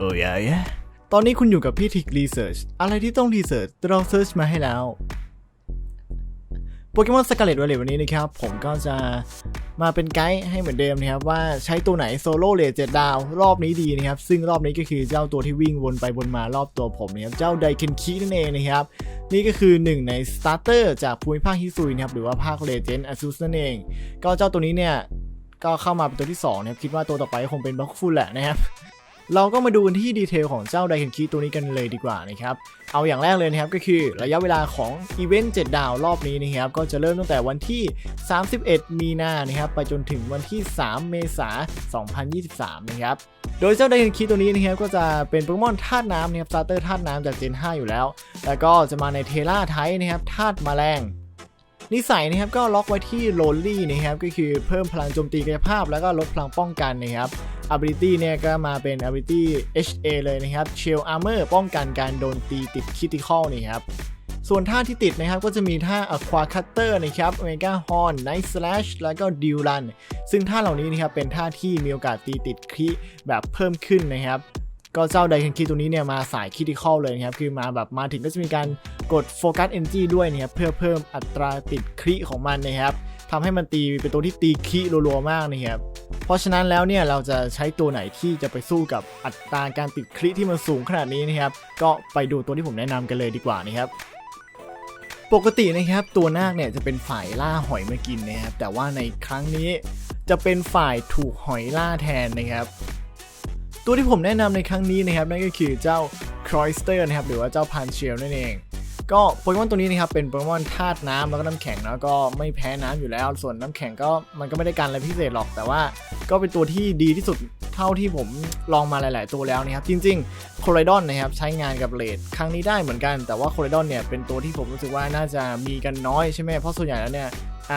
เออไอ้ตอนนี้คุณอยู่กับพี่ทิกรีเสิร์ชอะไรที่ต้องรีเสิร์ชเราเซิร์ชมาให้แล้วโปเกมอนสกาเลตวอลเลตวันนี้นะครับ ผมก็จะมาเป็นไกด์ให้เหมือนเดิมนะครับ ว่าใช้ตัวไหนโซโล่เลทเจ็ดดาว รอบนี้ดีนะครับ ซึ่งรอบนี้ก็คือเจ้าตัวที่วิ่งวนไปวนมารอบตัวผมนะครับ เจ้าไดเคนคินั่นเองนะครับ นี่ก็คือหนึ่งในสตาร์เตอร์จากภูมิภาคฮิซุยนะครับ หรือว่าภาคเลเจนด์อาซูสนั่นเอง ก็เจ้าตัวนี้เนี่ย ก็เข้ามาเป็นตัวที่2นะครับคิดว่าตัวต่อไปคงเป็นบล็อกฟูลแหละนะครับ เราก็มาดูกันที่ดีเทลของเจ้าไดเคนคีตัวนี้กันเลยดีกว่านะครับ เอาอย่างแรกเลยนะครับก็คือระยะเวลาของอีเวนต์7ดาวรอบนี้นะครับก็จะเริ่มตั้งแต่วันที่ 31 มีนานะครับไปจนถึงวันที่ 3 เมษายน 2023 นะครับโดยเจ้าไดเคนคีตัวนี้นะครับก็จะเป็นโปเกมอนธาตุน้ำนะครับสตาร์เตอร์ธาตุน้ำจากเจน 5 อยู่แล้ว แล้วก็จะมาในเทล่าไทป์นะครับธาตุแมลงนิสัยนะครับก็ล็อกไว้ที่โ o ลลี่นะครับก็คือเพิ่มพลังโจมตีกายภาพแล้วก็ลดพลังป้องกันนะครับ ability เนี่ยก็มาเป็น ability HA เลยนะครับ Shell Armor ป้องกันการโดนตีติด critical นี่ครับส่วนท่าที่ติดนะครับก็จะมีท่า Aqua Cutter นะครับ Omega Horn Night Slash แล้วก็ Dew Run ซึ่งท่าเหล่านี้นะครับเป็นท่าที่มีโอกาสตีติดคริแบบเพิ่มขึ้นนะครับก็เจ้าไดเคนคีตัวนี้เนี่ยมาสายคิติคอลเลยนะครับ คือมาแบบมาถึงก็จะมีการกดโฟกัสเอนจีด้วยนะครับ เพื่อเพิ่มอัตราติดคริของมันนะครับทำให้มันตีเป็นตัวที่ตีคริรัวๆมากนะครับ ราะฉะนั้นแล้วเนี่ยเราจะใช้ตัวไหนที่จะไปสู้กับอัตราการติดคริที่มันสูงขนาดนี้นะครับ ก็ไปดูตัวที่ผมแนะนำกันเลยดีกว่านะครับปกตินะครับตัวนาคเนี่ยจะเป็นฝ่ายล่าหอยมากินนะครับ แต่ว่าในครั้งนี้จะเป็นฝ่ายถูกหอยล่าแทนนะครับ ตัวที่ผมแนะนำในครั้งนี้นะครับนั่นก็คือเจ้าครอยสเตอร์นะครับหรือว่าเจ้าพันเชลนั่นเอง ก็โปเกมอนตัวนี้นะครับเป็นโปเกมอนธาตุน้ำแล้วก็น้ำแข็งแล้วก็ไม่แพ้น้ำอยู่แล้ว ส่วนน้ำแข็งก็มันก็ไม่ได้การอะไรพิเศษหรอก แต่ว่าก็เป็นตัวที่ดีที่สุดเท่าที่ผมลองมาหลาย ๆ ตัวแล้วนะครับจริงๆโคไลดอนนะครับใช้งานกับเลดครั้งนี้ได้เหมือนกัน แต่ว่าโคไลดอนเนี่ยเป็นตัวที่ผมรู้สึกว่าน่าจะมีกันน้อยใช่ไหมเพราะส่วนใหญ่แล้วเนี่ย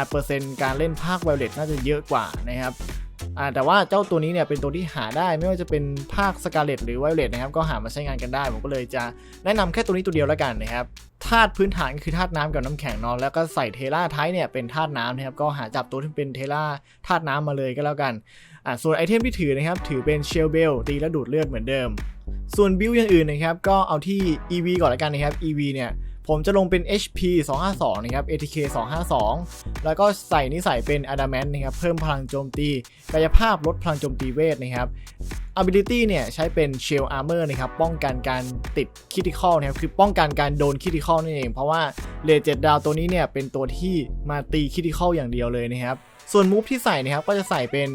เปอร์เซ็นต์การเล่นภาคไวเลตน่าจะเยอะกว่านะครับ อ่าแต่ว่าเจ้าตัวนี้เนี่ยเป็นตัวที่หาได้ไม่ว่าจะเป็นภาคสกาเลตหรือไวเลตนะครับก็หามาใช้งานกันได้ ผมก็เลยจะแนะนำแค่ตัวนี้ตัวเดียวแล้วกันนะครับธาตุพื้นฐานก็คือธาตุน้ำกับน้ำแข็งนอนแล้วก็ใส่เทล่าไทป์เนี่ยเป็นธาตุน้ำนะครับก็หาจับตัวที่เป็นเทล่าธาตุน้ำมาเลยก็แล้วกันอ่าส่วนไอเทมที่ถือนะครับถือเป็นเชลเบลตีและดูดเลือดเหมือนเดิม ส่วนบิลอย่างอื่นนะครับก็เอาที่ EV ก่อนแล้วกันนะครับ EV เนี่ย ผมจะลงเป็น HP 252 นะครับ ATK 252 แล้วก็ใส่นิสัยเป็น Adamant นะครับ เพิ่มพลังโจมตี กายภาพลดพลังโจมตีเวทนะครับ ability เนี่ยใช้เป็น Shell Armor นะครับ ป้องกันการติด critical นะครับ คือป้องกันการโดน critical นั่นเอง เพราะว่าเลเจดดาวตัวนี้เนี่ยเป็นตัวที่มาตี critical อย่างเดียวเลยนะครับ ส่วนมูฟที่ใส่นะครับก็จะใส่เป็น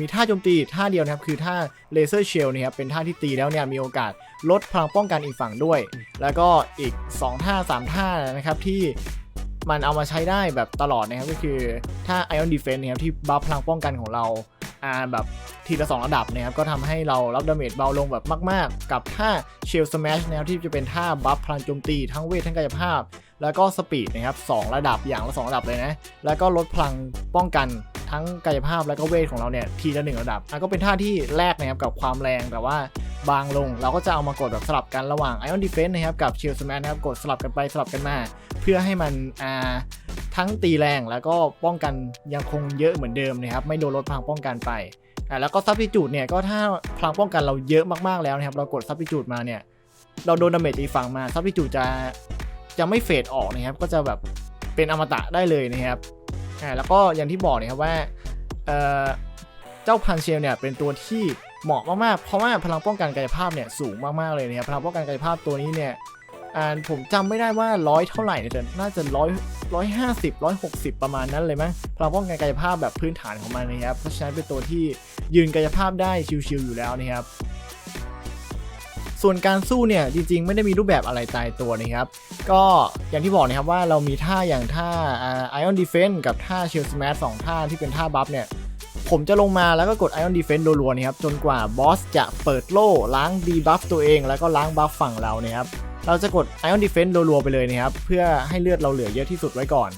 มีท่าโจมตีท่าเดียวนะครับคือท่า Laser Shell นะครับเป็นท่าที่ตีแล้วเนี่ยมีโอกาสลดพลังป้องกันอีกฝั่งด้วย แล้วก็อีก 2 ท่า 3 ท่านะครับที่มันเอามาใช้ได้แบบตลอดนะครับก็คือท่า Ion Defense นะครับที่บัฟพลังป้องกันของเราอ่าแบบทีละ 2 ระดับนะครับก็ทำให้เรารับดาเมจเบาลงแบบมาก ๆ กับท่า Shell Smash นะครับที่จะเป็นท่าบัฟพลังโจมตีทั้งเวททั้งกายภาพ แล้วก็สปีดนะครับสองระดับอย่างละ 2 ระดับเลยนะ แล้วก็ลดพลังป้องกันทั้งกายภาพแล้วก็เวทของเราเนี่ยทีละหนึ่งระดับอะก็เป็นท่าที่แรกนะครับกับความแรงแต่ว่าบางลง เราก็จะเอามากดแบบสลับกันระหว่าง Ion Defense นะครับกับ Shield Smash นะครับกดสลับกันไปสลับกันมา เพื่อให้มันอ่าทั้งตีแรงแล้วก็ป้องกันยังคงเยอะเหมือนเดิมนะครับไม่โดนลดพลังป้องกันไปอะแล้วก็ซับ s ิจูดเนี่ยก็ถ้าพลังป้องกันเราเยอะมากๆแล้วนะครับเรากดซับ s ิจูดมาเนี่ยเราโดนดาเมจตีฝั่งมาซับ s ิจูดจะ จะไม่เฟดออกนะครับ ก็จะแบบเป็นอมตะได้เลยนะครับอ่าแล้วก็อย่างที่บอกนะครับว่าเอ่อเจ้าพันเชลเนี่ยเป็นตัวที่เหมาะมากๆ เพราะว่าพลังป้องกันกายภาพเนี่ยสูงมากๆเลยนะครับพลังป้องกันกายภาพตัวนี้เนี่ยอ่าผมจำไม่ได้ว่าร้อยเท่าไหร่เนี่ยแต่น่าจะร้อยร้อยห้าสิบร้อยหกสิบประมาณนั้นเลยมั้งพลังป้องกันกายภาพแบบพื้นฐานของมันนะครับเพราะฉะนั้นเป็นตัวที่ยืนกายภาพได้ชิวๆอยู่แล้วนะครับ ส่วนการสู้เนี่ยจริงๆ ไม่ได้มีรูปแบบอะไรตายตัวนะครับก็อย่างที่บอกนะครับว่าเรามีท่าอย่างท่าไอออนดีเฟนกับท่าเชลสแมสสองท่าที่เป็นท่าบัฟเนี่ยผมจะลงมาแล้วก็กด Ion Defense รัวๆนะครับจนกว่าบอสจะเปิดโล่ล้างดีบัฟตัวเอง แล้วก็ล้างบัฟฝั่งเรานะครับเราจะกด Ion Defense รัวๆไปเลยนะครับเพื่อให้เลือดเราเหลือเยอะที่สุดไว้ก่อน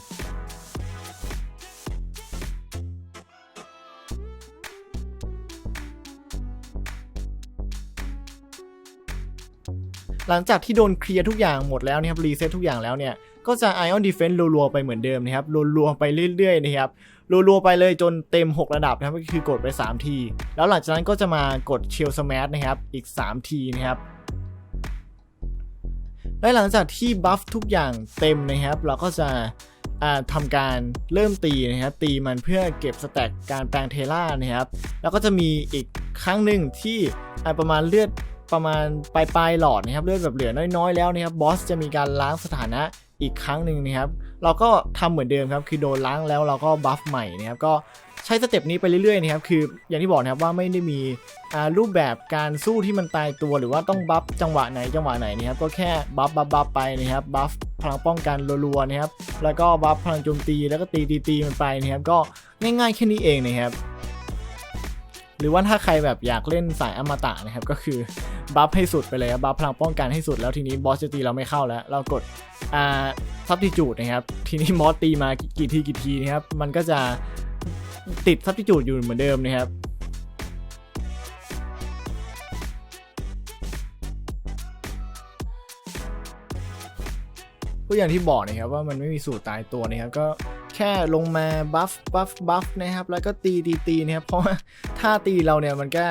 หลังจากที่โดนเคลียร์ทุกอย่างหมดแล้วนะครับรีเซ็ตทุกอย่างแล้วเนี่ยก็จะ Ion Defense รัวๆไปเหมือนเดิมนะครับรัวๆไปเรื่อยๆนะครับรัวๆไปเลยจนเต็ม 6 ระดับนะครับก็คือกดไป 3 ที แล้วหลังจากนั้นก็จะมากดเชลสมาร์ทนะครับอีก 3 ทีนะครับและหลังจากที่บัฟทุกอย่างเต็มนะครับ เราก็จะทำการเริ่มตีนะครับ ตีมันเพื่อเก็บสแต็กการแปลงเทล่านะครับ แล้วก็จะมีอีกครั้งหนึ่งที่ประมาณเลือด ประมาณปลายปลายๆหลอดนะครับเลือดแบบเหลือน้อยๆแล้วนะครับบอสจะมีการล้างสถานะอีกครั้งหนึ่งนะครับ เราก็ทำเหมือนเดิมครับ คือโดนล้างแล้วเราก็บัฟใหม่นะครับก็ใช้สเต็ปนี้ไปเรื่อยๆนะครับ คืออย่างที่บอกนะครับว่าไม่ได้มีรูปแบบการสู้ที่มันตายตัว หรือว่าต้องบัฟจังหวะไหนจังหวะไหนนะครับ ก็แค่บัฟบัฟบัฟไปนะครับบัฟพลังป้องกันรัวๆนะครับ แล้วก็บัฟพลังโจมตีแล้วก็ตีตีตีมันไปนะครับ ก็ง่ายๆแค่นี้เองนะครับ หรือว่าถ้าใครแบบอยากเล่นสายอมตะนะครับก็คือบัฟให้สุดไปเลยบัฟพลังป้องกันให้สุดแล้วทีนี้บอสจะตีเราไม่เข้าแล้ว เรากดอ่าซับติจูดนะครับทีนี้มอสตีมากี่ทีกี่ทีนะครับมันก็จะติดซับติจูดอยู่เหมือนเดิมนะครับ ก็อย่างที่บอกนะครับว่ามันไม่มีสูตรตายตัวนะครับก็แค่ลงมาบัฟบัฟบัฟนะครับแล้วก็ตีตีตีนะครับเพราะว่าท่าตีเราเนี่ยมันก็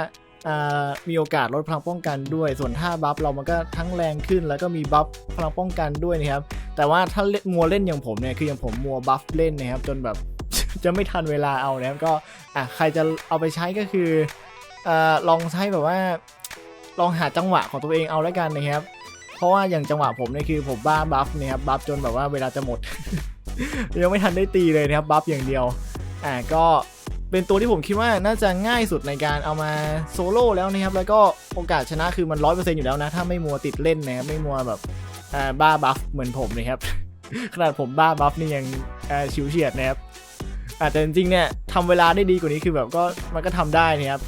มีโอกาสลดพลังป้องกันด้วย ส่วนท่าบัฟเรามันก็ทั้งแรงขึ้น แล้วก็มีบัฟพลังป้องกันด้วยนะครับ แต่ว่าถ้าเล่นมัวเล่นอย่างผมเนี่ย คืออย่างผมมัวบัฟเล่นนะครับ จนแบบจะไม่ทันเวลาเอานะครับก็อะใครจะเอาไปใช้ก็คืออลองใช้แบบว่า ลองหาจังหวะของตัวเองเอาแล้วกันนะครับ เพราะว่าอย่างจังหวะผมเนี่ยคือผมบ้าบัฟเนะครับบัฟจนแบบว่าเวลาจะหมด ยังไม่ทันได้ตีเลยนะครับบัฟอย่างเดียวอ่าก็เป็นตัวที่ผมคิดว่าน่าจะง่ายสุดในการเอามาโซโล่แล้วนะครับ แล้วก็โอกาสชนะคือมันร้อยเปอร์เซ็นต์อยู่แล้วนะ ถ้าไม่มัวติดเล่นนะครับ ไม่มัวแบบอ่าบ้าบัฟเหมือนผมนะครับ ขนาดผมบ้าบัฟนี่ยังอ่าชิวเฉียดนะครับอ่าแต่จริงๆเนี่ยทำเวลาได้ดีกว่านี้คือแบบก็มันก็ทำได้นะครับ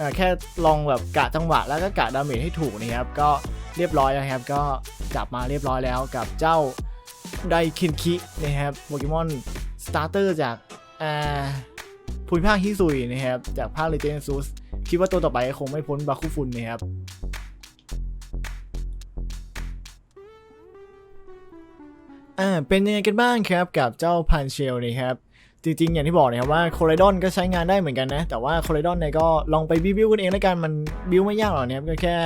อ่าแค่ลองแบบกะจังหวะแล้วก็กะดาเมจให้ถูกนะครับ ก็ เรียบร้อยแล้วครับ ก็จับมาเรียบร้อยแล้วกับเจ้าไดคินคินะครับโปเกมอนสตาร์เตอร์จากภูมิภาคฮิซุยนะครับ จากภาคเลเจนซูสคิดว่าตัวต่อไปคงไม่พ้นบาคุฟุนนะครับอ่าเป็นยังไงกันบ้างครับกับเจ้าพันเชลนะครับ จริงๆ อย่างที่บอกนะครับว่าโค r รดอนก็ใช้งานได้เหมือนกันนะ แต่ว่าโค r รดอนเนี่ยก็ลองไปบิวๆกันเองแล้วกันมันบิวไม่ยากหรอกนะครับก็แค่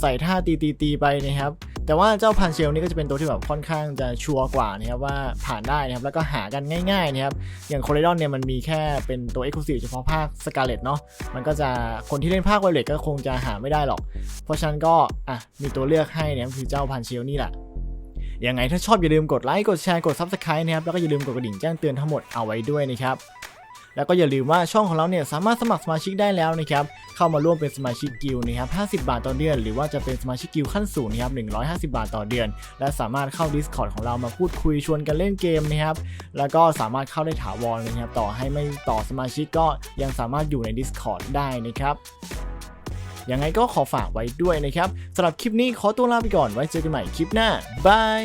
ใส่ท่าตีตีตีไปนะครับ แต่ว่าเจ้าพันเชลนี่ก็จะเป็นตัวที่แบบค่อนข้างจะชัวร์กว่านะครับว่าผ่านได้นะครับ แล้วก็หากันง่ายๆนะครับ อย่างโค r รดอนเนี่ยมันมีแค่เป็นตัว e x c l u s i v e เฉพาะภาคสกาเลตเนาะ มันก็จะคนที่เล่นภาคไวเลตก็คงจะหาไม่ได้หรอก เพราะฉะนั้นก็อะมีตัวเลือกให้นะครับคือเจ้าพันเชลนี่แหละ ยังไงถ้าชอบอย่าลืมกดไลค์กดแชร์กด Subscribe นะครับแล้วก็อย่าลืมกดกระดิ่งแจ้งเตือนทั้งหมดเอาไว้ด้วยนะครับแล้วก็อย่าลืมว่าช่องของเราเนี่ยสามารถสมัครสมาชิกได้แล้วนะครับเข้ามาร่วมเป็นสมาชิกกิลด์นะครับ50 บาทต่อเดือน หรือว่าจะเป็นสมาชิกกิลด์ขั้นสูงนะครับ150 บาทต่อเดือน และสามารถเข้า Discord ของเรามาพูดคุยชวนกันเล่นเกมนะครับแล้วก็สามารถเข้าได้ถาวรนะครับต่อให้ไม่ต่อสมาชิกก็ยังสามารถอยู่ใน Discord ได้นะครับ ยังไงก็ขอฝากไว้ด้วยนะครับสำหรับคลิปนี้ขอตัวลาไปก่อนไว้เจอกันใหม่คลิปหน้าบาย